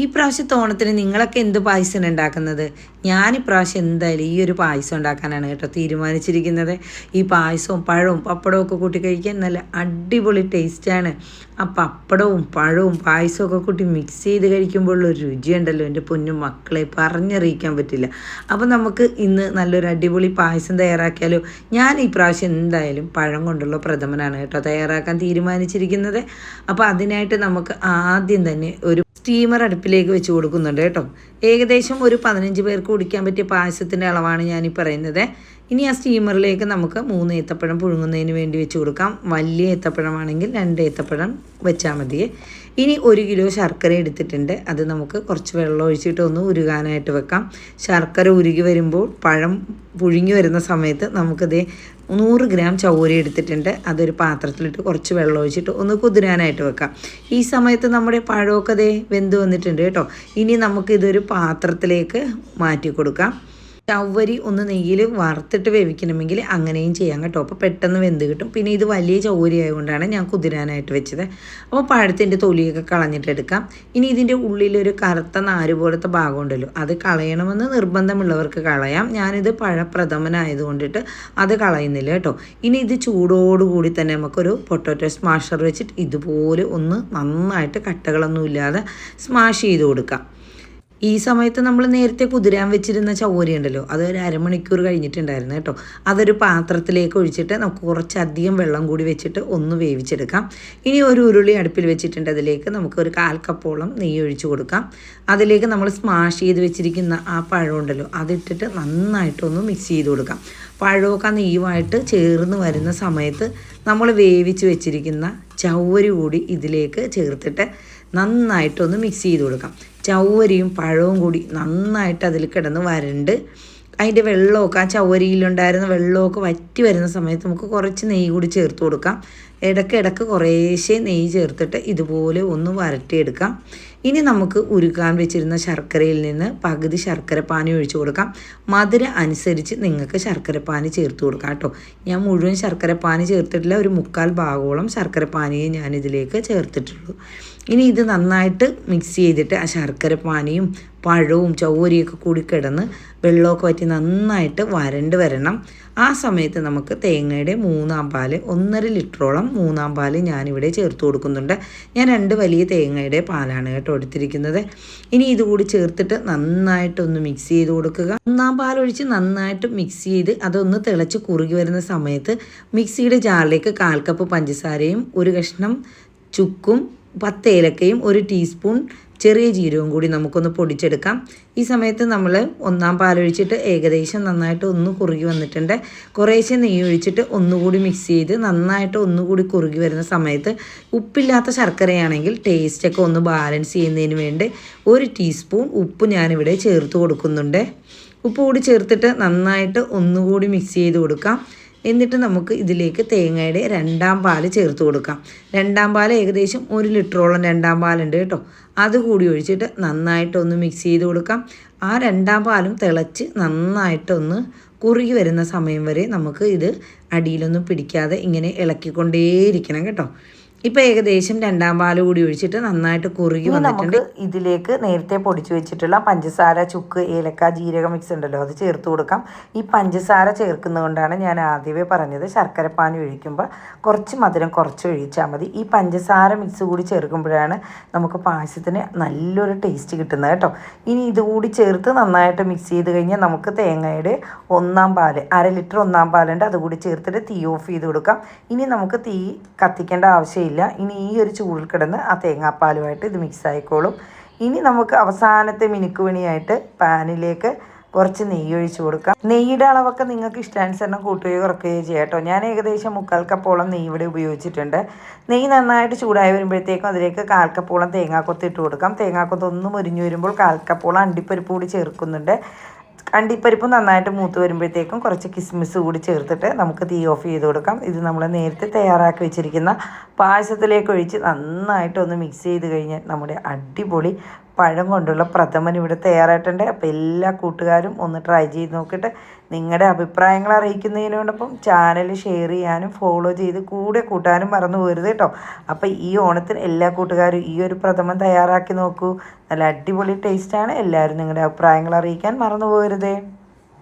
ഈ പ്രാവശ്യത്തെ ഓണത്തിന് നിങ്ങളൊക്കെ എന്ത് പായസം ഉണ്ടാക്കുന്നത്? ഞാൻ ഇപ്രാവശ്യം എന്തായാലും ഈ ഒരു പായസം ഉണ്ടാക്കാനാണ് കേട്ടോ തീരുമാനിച്ചിരിക്കുന്നത്. ഈ പായസവും പഴവും പപ്പടവും ഒക്കെ കൂട്ടി കഴിക്കാൻ നല്ല അടിപൊളി ടേസ്റ്റാണ് ആ പപ്പടവും പഴവും പായസവും ഒക്കെ കൂട്ടി മിക്സ് ചെയ്ത് കഴിക്കുമ്പോഴുള്ള ഒരു രുചിയുണ്ടല്ലോ എന്റെ പൊന്നു മക്കളെ പറഞ്ഞറിയിക്കാൻ പറ്റില്ല. അപ്പോൾ നമുക്ക് ഇന്ന് നല്ലൊരു അടിപൊളി പായസം തയ്യാറാക്കിയാലോ? ഞാൻ ഈ പ്രാവശ്യം എന്തായാലും പഴം കൊണ്ടുള്ള പ്രഥമനാണ് കേട്ടോ തയ്യാറാക്കാൻ തീരുമാനിച്ചിരിക്കുന്നത്. അപ്പോൾ അതിനായിട്ട് നമുക്ക് ആദ്യം തന്നെ ഒരു സ്റ്റീമർ അടുപ്പിലേക്ക് വെച്ച് കൊടുക്കുന്നുണ്ട് കേട്ടോ. ഏകദേശം ഒരു പതിനഞ്ച് പേർക്ക് കുടിക്കാൻ പറ്റിയ പായസത്തിന്റെ അളവാണ് ഞാൻ ഈ പറയുന്നത്. ഇനി ആ സ്റ്റീമറിലേക്ക് നമുക്ക് മൂന്ന് ഏത്തപ്പഴം പുഴുങ്ങുന്നതിന് വേണ്ടി വെച്ച് കൊടുക്കാം. വലിയ ഏത്തപ്പഴമാണെങ്കിൽ രണ്ട് ഏത്തപ്പഴം വെച്ചാൽ മതിയേ ഇനി ഒരു കിലോ ശർക്കര എടുത്തിട്ടുണ്ട്. അത് നമുക്ക് കുറച്ച് വെള്ളം ഒഴിച്ചിട്ട് ഒന്ന് ഉരുകാനായിട്ട് വെക്കാം. ശർക്കര ഉരുകി വരുമ്പോൾ പഴം പുഴുങ്ങി വരുന്ന സമയത്ത് നമുക്കത് നൂറ് ഗ്രാം ചൗരി എടുത്തിട്ടുണ്ട്. അതൊരു പാത്രത്തിലിട്ട് കുറച്ച് വെള്ളം ഒഴിച്ചിട്ട് ഒന്ന് കുതിരാനായിട്ട് വെക്കാം. ഈ സമയത്ത് നമ്മുടെ പഴമൊക്കെ ദേ വെന്ത് വന്നിട്ടുണ്ട് കേട്ടോ. ഇനി നമുക്കിതൊരു പാത്രത്തിലേക്ക് മാറ്റി കൊടുക്കാം. ചവ്വരി ഒന്ന് നെയ്യിൽ വറുത്തിട്ട് വേവിക്കണമെങ്കിൽ അങ്ങനെയും ചെയ്യാം കേട്ടോ. അപ്പോൾ പെട്ടെന്ന് വെന്ത് കിട്ടും. പിന്നെ ഇത് വലിയ ചവ്വരി ആയതുകൊണ്ടാണ് ഞാൻ കുതിരാനായിട്ട് വെച്ചത്. അപ്പോൾ പഴത്തിന്റെ തൊലിയൊക്കെ കളഞ്ഞിട്ട് എടുക്കാം. ഇനി ഇതിന്റെ ഉള്ളിലൊരു കറുത്ത നാര് പോലത്തെ ഭാഗം ഉണ്ടല്ലോ അത് കളയണമെന്ന് നിർബന്ധമുള്ളവർക്ക് കളയാം. ഞാനിത് പഴപ്രഥമനായതുകൊണ്ടിട്ട് അത് കളയുന്നില്ല കേട്ടോ. ഇനി ഇത് ചൂടോടുകൂടി തന്നെ നമുക്കൊരു പൊട്ടോറ്റോ സ്മാഷർ വെച്ചിട്ട് ഇതുപോലെ ഒന്ന് നന്നായിട്ട് കട്ടകളൊന്നും ഇല്ലാതെ സ്മാഷ് ചെയ്ത് കൊടുക്കാം. ഈ സമയത്ത് നമ്മൾ നേരത്തെ കുതിരാൻ വെച്ചിരുന്ന ചൗരി ഉണ്ടല്ലോ അത് ഒരു അരമണിക്കൂർ കഴിഞ്ഞിട്ടുണ്ടായിരുന്നു കേട്ടോ. അതൊരു പാത്രത്തിലേക്ക് ഒഴിച്ചിട്ട് നമുക്ക് കുറച്ചധികം വെള്ളം കൂടി വെച്ചിട്ട് ഒന്ന് വേവിച്ചെടുക്കാം. ഇനി ഒരു ഉരുളി അടുപ്പിൽ വെച്ചിട്ടുണ്ട് അതിലേക്ക് നമുക്ക് ഒരു കാൽ കപ്പോളം നെയ്യ് ഒഴിച്ച് കൊടുക്കാം. അതിലേക്ക് നമ്മൾ സ്മാഷ് ചെയ്ത് വെച്ചിരിക്കുന്ന ആ പഴം ഉണ്ടല്ലോ അതിട്ടിട്ട് നന്നായിട്ടൊന്ന് മിക്സ് ചെയ്ത് കൊടുക്കാം. പഴമൊക്കെ നെയ്യുമായിട്ട് ചേർന്ന് വരുന്ന സമയത്ത് നമ്മൾ വേവിച്ച് വെച്ചിരിക്കുന്ന ചവ്വരി കൂടി ഇതിലേക്ക് ചേർത്തിട്ട് നന്നായിട്ടൊന്ന് മിക്സ് ചെയ്ത് കൊടുക്കാം. ചവ്വരിയും പഴവും കൂടി നന്നായിട്ട് അതിൽ കിടന്ന് വരണ്ട്. അതിന്റെ വെള്ളമൊക്കെ ആ ചവരിയിലുണ്ടായിരുന്ന വെള്ളമൊക്കെ വറ്റി വരുന്ന സമയത്ത് നമുക്ക് കുറച്ച് നെയ്യ് കൂടി ചേർത്ത് കൊടുക്കാം. ഇടയ്ക്ക് ഇടയ്ക്ക് കുറേശ്ശെ നെയ്യ് ചേർത്തിട്ട് ഇതുപോലെ ഒന്ന് വരട്ടിയെടുക്കാം. ഇനി നമുക്ക് ഉരുക്കാൻ വെച്ചിരുന്ന ശർക്കരയിൽ നിന്ന് പകുതി ശർക്കരപ്പാനി ഒഴിച്ചു കൊടുക്കാം. മധുര അനുസരിച്ച് നിങ്ങൾക്ക് ശർക്കരപ്പാനി ചേർത്ത് കൊടുക്കാം കേട്ടോ. ഞാൻ മുഴുവൻ ശർക്കരപ്പാനി ചേർത്തിട്ടില്ല ഒരു മുക്കാൽ ഭാഗോളം ശർക്കരപ്പാനിയെ ഞാൻ ഇതിലേക്ക് ചേർത്തിട്ടുള്ളൂ. ഇനി ഇത് നന്നായിട്ട് മിക്സ് ചെയ്തിട്ട് ആ ശർക്കരപ്പാനിയും പഴവും ചൗവരിയൊക്കെ കൂടി കിടന്ന് വെള്ളമൊക്കെ വറ്റി നന്നായിട്ട് വരണ്ട് വരണം. ആ സമയത്ത് നമുക്ക് തേങ്ങയുടെ മൂന്നാം പാൽ ഒന്നര ലിറ്ററോളം മൂന്നാം പാൽ ഞാനിവിടെ ചേർത്ത് കൊടുക്കുന്നുണ്ട്. ഞാൻ രണ്ട് വലിയ തേങ്ങയുടെ പാലാണ് കേട്ടോ എടുത്തിരിക്കുന്നത്. ഇനി ഇതുകൂടി ചേർത്തിട്ട് നന്നായിട്ടൊന്ന് മിക്സ് ചെയ്ത് കൊടുക്കുക. ഒന്നാം പാലൊഴിച്ച് നന്നായിട്ട് മിക്സ് ചെയ്ത് അതൊന്ന് തിളച്ച് കുറുകി വരുന്ന സമയത്ത് മിക്സിയുടെ ജാറിലേക്ക് കാൽ കപ്പ് പഞ്ചസാരയും ഒരു കഷ്ണം ചുക്കും പത്ത് ഏലക്കയും ഒരു ടീസ്പൂൺ ചെറിയ ജീരകവും കൂടി നമുക്കൊന്ന് പൊടിച്ചെടുക്കാം. ഈ സമയത്ത് നമ്മൾ ഒന്നാം പാലൊഴിച്ചിട്ട് ഏകദേശം നന്നായിട്ട് ഒന്ന് കുറുകി വന്നിട്ടുണ്ട്. കുറേശ്ശെ നെയ്യ് ഒഴിച്ചിട്ട് ഒന്നുകൂടി മിക്സ് ചെയ്ത് നന്നായിട്ട് ഒന്നുകൂടി കുറുകി വരുന്ന സമയത്ത് ഉപ്പില്ലാത്ത ശർക്കരയാണെങ്കിൽ ടേസ്റ്റൊക്കെ ഒന്ന് ബാലൻസ് ചെയ്യുന്നതിന് വേണ്ടി ഒരു ടീസ്പൂൺ ഉപ്പ് ഞാനിവിടെ ചേർത്ത് കൊടുക്കുന്നുണ്ട്. ഉപ്പ് കൂടി ചേർത്തിട്ട് നന്നായിട്ട് ഒന്നുകൂടി മിക്സ് ചെയ്ത് കൊടുക്കാം. എന്നിട്ട് നമുക്ക് ഇതിലേക്ക് തേങ്ങയുടെ രണ്ടാം പാൽ ചേർത്ത് കൊടുക്കാം. രണ്ടാം പാൽ ഏകദേശം ഒരു ലിറ്ററോളം രണ്ടാം പാലുണ്ട് കേട്ടോ. അത് കൂടി ഒഴിച്ചിട്ട് നന്നായിട്ടൊന്ന് മിക്സ് ചെയ്ത് കൊടുക്കാം. ആ രണ്ടാം പാലും തിളച്ച് നന്നായിട്ടൊന്ന് കുറുകി വരുന്ന സമയം വരെ നമുക്ക് ഇത് അടിയിലൊന്നും പിടിക്കാതെ ഇങ്ങനെ ഇളക്കിക്കൊണ്ടേയിരിക്കണം കേട്ടോ. ഇപ്പം ഏകദേശം രണ്ടാം പാൽ കൂടി ഒഴിച്ചിട്ട് നന്നായിട്ട് കുറുകി വന്നിട്ടുണ്ട്. ഇതിലേക്ക് നേരത്തെ പൊടിച്ചു വെച്ചിട്ടുള്ള പഞ്ചസാര ചുക്ക് ഏലക്ക ജീരക മിക്സ് ഉണ്ടല്ലോ. അത് ചേർത്ത് കൊടുക്കാം. ഈ പഞ്ചസാര ചേർക്കുന്നതുകൊണ്ടാണ് ഞാൻ ആദ്യമേ പറഞ്ഞത് ശർക്കരപ്പാനി ഒഴിക്കുമ്പോൾ കുറച്ച് മധുരം കുറച്ച് ഒഴിച്ചാൽ മതി. ഈ പഞ്ചസാര മിക്സ് കൂടി ചേർക്കുമ്പോഴാണ് നമുക്ക് പായസത്തിന് നല്ലൊരു ടേസ്റ്റ് കിട്ടുന്നത് കേട്ടോ. ഇനി ഇതുകൂടി ചേർത്ത് നന്നായിട്ട് മിക്സ് ചെയ്ത് കഴിഞ്ഞാൽ നമുക്ക് തേങ്ങയുടെ ഒന്നാം പാൽ അര ലിറ്റർ ഒന്നാം പാലുണ്ട്. അതുകൂടി ചേർത്തിട്ട് തീ ഓഫ് ചെയ്ത് കൊടുക്കാം. ഇനി നമുക്ക് തീ കത്തിക്കേണ്ട ആവശ്യമില്ല ഇനി ഈ ഒരു ചൂടിൽ കിടന്ന് ആ തേങ്ങാപ്പാലുമായിട്ട് ഇത് മിക്സ് ആയിക്കോളും. ഇനി നമുക്ക് അവസാനത്തെ മിനുക്കുപണിയായിട്ട് പാനിലേക്ക് കുറച്ച് നെയ്യ് ഒഴിച്ചു കൊടുക്കാം. നെയ്യുടെ അളവൊക്കെ നിങ്ങൾക്ക് ഇഷ്ടാനുസരണം കൂട്ടുകയോ കുറക്കുകയോ ചെയ്യാം കേട്ടോ. ഞാൻ ഏകദേശം മുക്കാൽ കപ്പോളം നെയ്യ് ഇവിടെ ഉപയോഗിച്ചിട്ടുണ്ട്. നെയ്യ് നന്നായിട്ട് ചൂടായി വരുമ്പോഴത്തേക്കും അതിലേക്ക് കാൽ കപ്പോളം തേങ്ങാക്കൊത്ത് ഇട്ട് കൊടുക്കാം. തേങ്ങാക്കൊത്ത് ഒന്ന് മുരിഞ്ഞു വരുമ്പോൾ കാൽ കപ്പോളം അണ്ടിപ്പരിപ്പ് കൂടി ചേർക്കുന്നുണ്ട്. അണ്ടിപ്പരിപ്പ് നന്നായിട്ട് മൂത്ത് വരുമ്പോഴത്തേക്കും കുറച്ച് കിസ്മിസ് കൂടി ചേർത്തിട്ട് നമുക്ക് തീ ഓഫ് ചെയ്ത് കൊടുക്കാം. ഇത് നമ്മൾ നേരത്തെ തയ്യാറാക്കി വെച്ചിരിക്കുന്ന പായസത്തിലേക്ക് ഒഴിച്ച് നന്നായിട്ട് ഒന്ന് മിക്സ് ചെയ്ത് കഴിഞ്ഞാൽ നമ്മുടെ അടിപൊളി പഴം കൊണ്ടുള്ള പ്രഥമൻ ഇവിടെ തയ്യാറായിട്ടുണ്ട്. അപ്പോൾ എല്ലാ കൂട്ടുകാരും ഒന്ന് ട്രൈ ചെയ്ത് നോക്കിയിട്ട് നിങ്ങളുടെ അഭിപ്രായങ്ങൾ അറിയിക്കുന്നതിനോടൊപ്പം ചാനൽ ഷെയർ ചെയ്യാനും ഫോളോ ചെയ്ത് കൂടെ കൂട്ടാനും മറന്നു പോരുത് കേട്ടോ. അപ്പോൾ ഈ ഓണത്തിന് എല്ലാ കൂട്ടുകാരും ഈ ഒരു പ്രഥമൻ തയ്യാറാക്കി നോക്കൂ. നല്ല അടിപൊളി ടേസ്റ്റാണ് എല്ലാവരും നിങ്ങളുടെ അഭിപ്രായങ്ങൾ അറിയിക്കാൻ മറന്നു പോകരുതേ